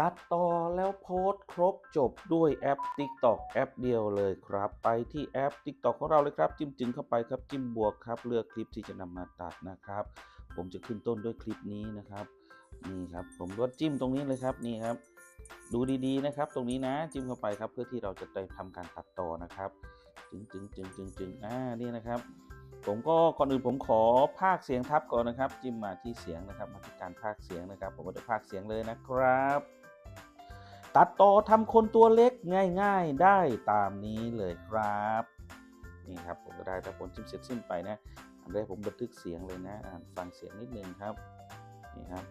ตัดต่อแล้วโพสต์ครบจบด้วยแอป TikTok แอปเดียวเลยครับ ไปที่แอป TikTok ของเราเลยครับ จิ้มจึงเข้าไปครับจิ้มบวกครับ เลือกคลิปที่จะนำมาตัดนะครับ ผมจะขึ้นต้นด้วยคลิปนี้นะครับ นี่ครับ ผมก็จิ้มตรงนี้เลยครับนี่ครับ ดูดีๆนะครับ ตรงนี้นะจิ้มเข้าไปครับ เพื่อที่เราจะได้ทำการตัดต่อนะครับ จึงจึงจึงจึงจึงอ่านี่นะครับ ผมก็ก่อนอื่นผมขอภาคเสียงทับก่อนนะครับ จิ้มมาที่เสียงนะครับ มาที่การภาคเสียงนะครับ ผมก็จะภาคเสียงเลยนะครับ ตัดต่อทำคนตัวเล็กง่ายๆได้ตามนี้เลยครับ นี่ครับผมก็ได้แต่ผลจิ้มเสร็จสิ้นไปนะอันแรกผมบันทึกเสียงเลยนะอ่าฟังเสียงนิดนึงครับนี่ครับ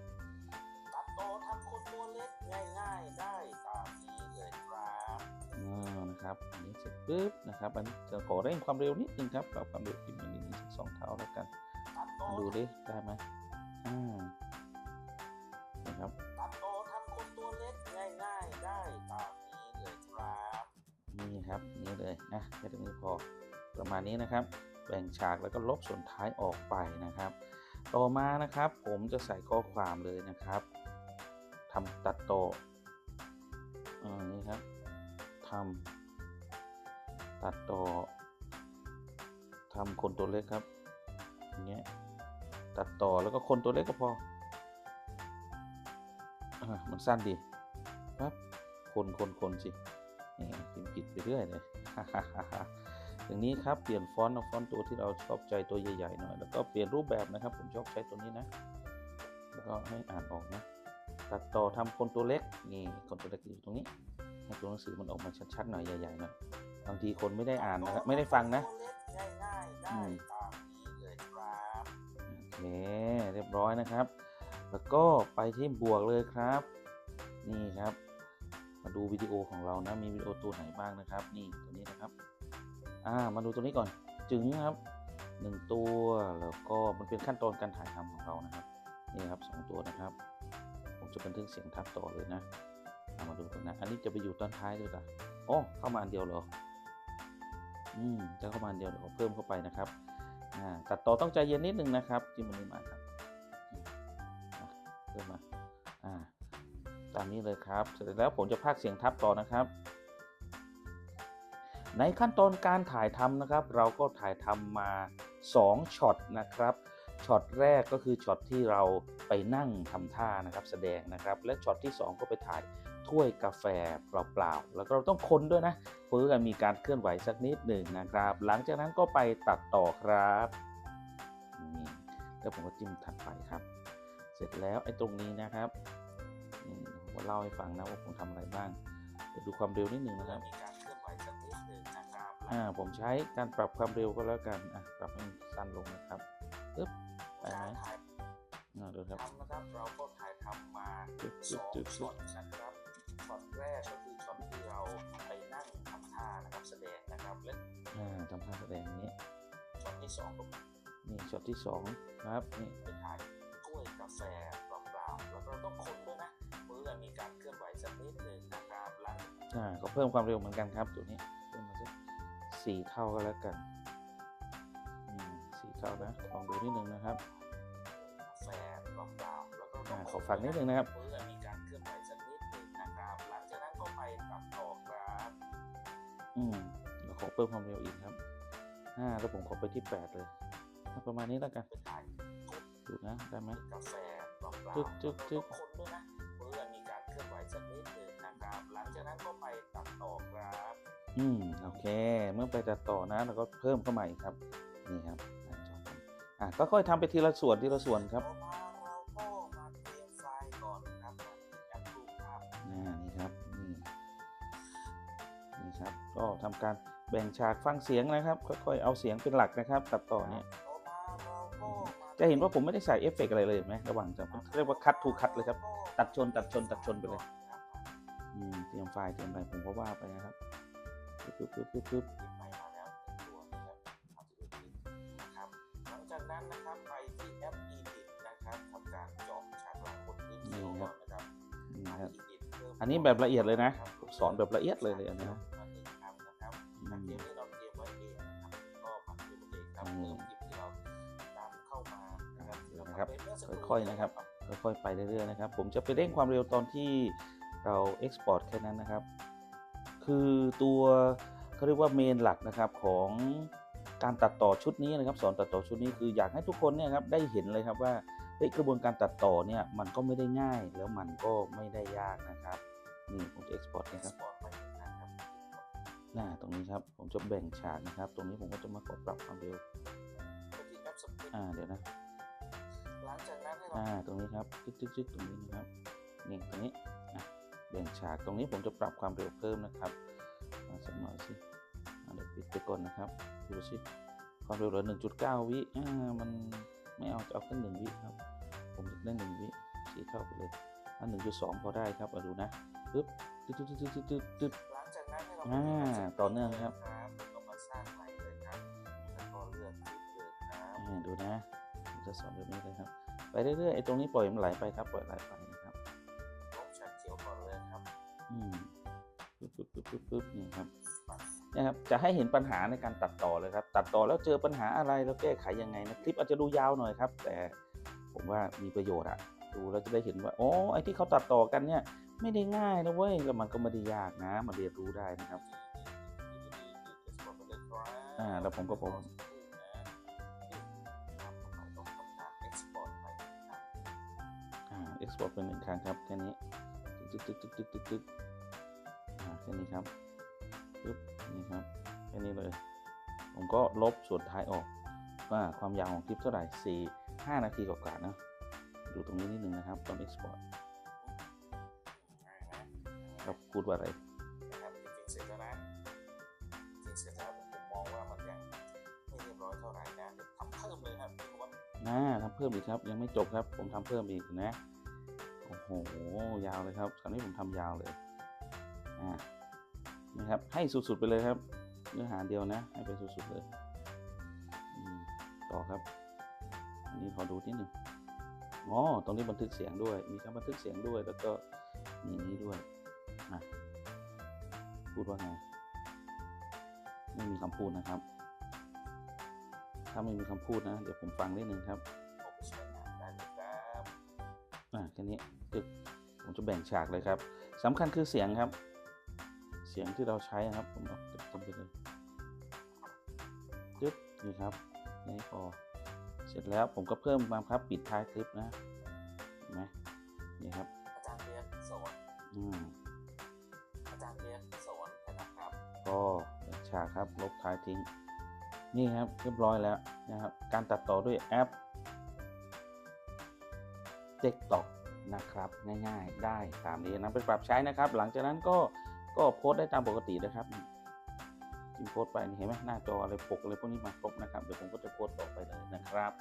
ตัดต่อทำคนตัวเล็กง่ายๆได้ตามนี้เลยครับอ่านะครับอันนี้เสร็จปุ๊บนะครับอันนี้จะขอเร่งความเร็วนิดนึงครับปรับความเร็วขึ้นมานิดนึงสักสองเท่าแล้วกันมาดูดิได้ไหมอ่า เลยนะแค่ตรงนี้พอประมาณนี้นะครับ แบ่งฉากแล้วก็ลบส่วนท้ายออกไปนะครับ ต่อมานะครับผมจะใส่ข้อความเลยนะครับทำตัดต่ออ่านี่ครับทำตัดต่อทำคนตัวเล็กครับอย่างเงี้ยตัดต่อแล้วก็คนตัวเล็กก็พออ่ามันสั้นดีปั๊บคนคนคนสินี่พิมพ์ผิดไปเรื่อยเลย อย่างนี้ครับเปลี่ยนฟอนต์เอาฟอนต์ตัวที่เราชอบใจตัวใหญ่ๆหน่อย แล้วก็เปลี่ยนรูปแบบนะครับผมชอบใช้ตัวนี้นะ แล้วก็ให้อ่านออกนะ ตัดต่อทำคนตัวเล็กนี่คนตัวเล็กอยู่ตรงนี้ให้ตัวหนังสือมันออกมาชัดๆหน่อยใหญ่ๆหน่อยบางทีคนไม่ได้อ่านนะครับไม่ได้ฟังนะอืมโอเคเรียบร้อยนะครับ แล้วก็ไปที่บวกเลยครับ นี่ครับมา ดูวิดีโอของเรานะมีวิดีโอตัวไหนบ้างนะครับ นี่ตัวนี้นะครับ อ่ามาดูตัวนี้ก่อนจึงครับหนึ่งตัวแล้วก็มันเป็นขั้นตอนการถ่ายทำของเรานะครับนี่ครับสองตัวนะครับ ผมจะบันทึกเสียงทับต่อเลยนะามาดูกันนะอันนี้จะไปอยู่ตอนท้ายด้วยกันโอ้เข้ามาอันเดียวเหรออืมจะเข้ามาอันเดียวเดี๋ยวเพิ่มเข้าไปนะครับอ่าตัดต่อต้องใจเย็นนิดนึงนะครับจิ้มมันนี้มาครับามนี้เลยครับ เสร็จแล้วผมจะพากเสียงทับต่อนะครับ ในขั้นตอนการถ่ายทำนะครับ เราก็ถ่ายทำมา2ช็อตนะครับช็อตแรกก็คือช็อตที่เราไปนั่งทำท่านะครับแสดงนะครับ และช็อตที่ 2 ก็ไปถ่ายถ้วยกาแฟเปล่าๆแล้วก็เราต้องคนด้วยนะเพื่อมีการเคลื่อนไหวสักนิดหนึ่งนะครับ หลังจากนั้นก็ไปตัดต่อครับนี่แล้วผมก็จิ้มถัดไปครับ เสร็จแล้วไอ้ตรงนี้นะครับ เล่าให้ฟังนะว่าผมทำอะไรบ้างเดี๋ยวดูความเร็วนิดหนึ่งนะครับอ่าผมใช้การปรับความเร็วก็แล้วกันอะปรับให้มันสั้นลงนะครับปึ๊บไปไหมอ่าดูครับทำนะครับเราก็ถ่ายทำมาจึ๊บสจึ๊บองจึ๊บช็อตนะครับช็อตแรกก็คือช็อตที่เราไปนั่งทำท่านะครับแสดงนะครับและอ่าทำท่าแสดงอย่างนี้ช็อตที่สองก็นี่ช็อตที่สองครับนี่ไปถ่ายถ้วยกาแฟเปล่าๆแล้วก็ต้องคนด้วยนะ อ่าก็เพิ่มความเร็วเหมือนกันครับตัวนี้เพิ่มมาสักสี่เท่าก็แล้วกันอืมสี่เท่านะลองดูนิดนึงนะครับกาแฟเปล่าๆแล้วก็ต้อ่าองขอฟังนิดนึงนะครับเพื่อมีการเคลื่อนไหวสักนิดหนึ่งนะครับหลังจากนั้นก็ไปตัดต่อครับอืมเดี๋ยวขอเพิ่มความเร็วอีกครับห้าแล้วผมขอไปที่แปดเลยอะประมาณนี้แล้วกันไปถ่ายดูนะได้ไหมกาแฟเปล่าๆจึ๊กจึ๊กจึ๊กคนด้วยนะ นั้นก็ไปตัดต่อครับอืมโอเค เมื่อไปตัดต่อนะเราก็เพิ่มเข้ามาอีกครับนี่ครับอะจบครับอะก็ค่อยทำไปทีละส่วนทีละส่วนครับต่อมาเราก็มาเตรียมไฟล์ก่อนนะครับแอปรูปภาพอ่านี่ครับนี่นี่ครับ ก็ทำการแบ่งฉากฟังเสียงนะครับ ค่อยๆเอาเสียงเป็นหลักนะครับ ตัดต่อเนี่ยต่อมาเราก็มาจะเห็นว่าผมไม่ได้ใส่เอฟเฟกต์อะไรเลยเห็นไหมระหว่างจะเรียกว่าคัดทูคัดเลยครับ ตัดชนตัดชนตัดชนไปเลยอืม เตรียมไฟล์เตรียมอะไรผมก็ว่าไปนะครับปึ๊บปึ๊บปึ๊บปึ๊บปึ๊บติดไปมาแล้วหนึ่งตัวนะครับเอาที่ดูนะครับหลังจากนั้นนะครับไปที่แอป Edit นะครับทำการเจาะฉากหลังบนพื้นที่ก่อนนะครับนี่ครับ Edit เพิ่มอันนี้แบบละเอียดเลยนะผมสอนแบบละเอียดเลยเลยอันนี้นะอันนี้ครับนะครับอืจากมเกมที่เราเตรียมไว้เองนะครับก็มาดูตัวเองครับอืมเพิ่มคลิปที่เรานำเข้ามานะครับเดี๋ยวนะครับเป็นเมื่อสักค่อยๆนะครับค่อยๆไปเรื่อยๆนะครับ ผมจะไปเร่งความเร็วตอนที่ เรา Export แค่นั้นนะครับ คือตัวเขาเรียกว่าเมนหลักนะครับของการตัดต่อชุดนี้นะครับ สอนตัดต่อชุดนี้คืออยากให้ทุกคนเนี่ยครับได้เห็นเลยครับว่าเฮ้ยกระบวนการตัดต่อเนี่ยมันก็ไม่ได้ง่ายแล้วมันก็ไม่ได้ยากนะครับนี่ผมจะ Export เอ็กนะครับซ์พอร์ตไปนะครับหน้าตรงนี้ครับผมจะแบ่งฉากนะครับ ตรงนี้ผมก็จะมากดปรับความเร็วไปที่แอปสปินอ่าเดี๋ยวนะหลังจากนั้นให้เราอ่าตรงนี้ครับจึ๊กจึ๊กจึ๊กตรงนี้นะครับนี่ตรงนี้ อะแบ่งฉากตรงนี้ผมจะปรับความเร็วเพิ่มนะครับมาสักหน่อยสิอะเดี๋ยวปิดไปก่อนนะครับดูสิความเร็วเหลือ 1.9 วิอ่ามันไม่เอาจะเอาแค่หนึ่งวิครับ ผมอยากได้หนึ่งวิสีเท่าไปเลยอันหนึ่งจุดสองพอได้ครับมาดูนะปึ๊บตึ๊ดตึ๊ดตึ๊ดตึ๊ดตึ๊ดตึ๊ดหลังจากนั้นให้เราอ่าไปที่แปสปิต่อเนื่องครับเรามาสร้างใหม่เลยครับแล้วก็เลือกคลิปเลยครับอ่าดูนะผมจะสอนแบบนี้เลยครับ ไปเรื่อยๆไอ้ตรงนี้ปล่อยมันไหลไปครับปล่อยไหลไป อืมปึ๊บปึ๊บปึ๊บปึ๊บปึ๊บนี่ครับนะครับ จะให้เห็นปัญหาในการตัดต่อเลยครับ ตัดต่อแล้วเจอปัญหาอะไรแล้วแก้ไขยังไงนะคลิปอาจจะดูยาวหน่อยครับ แต่ผมว่ามีประโยชน์อะดูแล้วจะได้เห็นว่าอ๋อไอ้ที่เขาตัดต่อกันเนี่ยไม่ได้ง่ายนะเว้ยแล้วมันก็ไม่ได้ยากนะมาเรียนรู้ได้นะครับอ่าแล้วผมก็ผมอ่า export เป็นหนึ่งครั้งครับแค่นี้ ตึ๊กตึ๊กตึ๊กตึ๊กตึ๊กตึ๊กอ่าแค่นี้ครับปึ๊บนี่ครับแค่นี้เลย ผมก็ลบส่วนท้ายออกว่าความยาวของคลิปเท่าไหร่สี่ห้านาทีกว่าๆนะดูตรงนี้นิดนึงนะครับตอน export ครับพูดว่าอะไรนะครับจริงๆเสร็จแล้วนะจริงเสร็จแล้วผมมองว่ามันยังไม่เรียบร้อยเท่าไหร่นะทำเพิ่มเลยครับพี่ว่าน่าทำเพิ่มอีกครับ ยังไม่จบครับ ผมทำเพิ่มอีกนะ โอ้โหยาวเลยครับคราวนี้ผมทำยาวเลยอ่านี่ครับให้สุดๆไปเลยครับ เนื้อหาเดียวนะ ให้ไปสุดๆเลยอืมต่อครับ อันนี้ขอดูนิดหนึ่งอ๋อตรงนี้บันทึกเสียงด้วย มีการบันทึกเสียงด้วย แล้วก็มีนี้ด้วยมาพูดว่าไง ไม่มีคำพูดนะครับ ถ้าไม่มีคำพูดนะ เดี๋ยวผมฟังนิดนึงครับเอาไปใช้งานได้เลยครับอ่าแค่นี้ คือผมจะแบ่งฉากเลยครับสำคัญคือเสียงครับ เสียงที่เราใช้นะครับ ผมเอาเต็มไปเลยจึ๊บนี่ครับนี่พอเสร็จแล้วผมก็เพิ่มมาครับปิดท้ายคลิปนะเห็นไหมนี่ครับอาจารย์เรียนสอนอืมอาจารย์เรียนสอนนะครับก็แบ่งฉากครับลบท้ายทิ้ง นี่ครับเรียบร้อยแล้วนะครับ การตัดต่อด้วยแอป TikTok นะครับ ง่ายๆ ได้ตามนี้นะไปปรับใช้นะครับ หลังจากนั้นก็ก็โพสต์ได้ตามปกตินะครับจิ้มโพสต์ไปเห็นไหมหน้าจออะไรปกอะไรพวกนี้มาครบนะครับเดี๋ยวผมก็จะโพสต์ต่อไปเลยนะครับ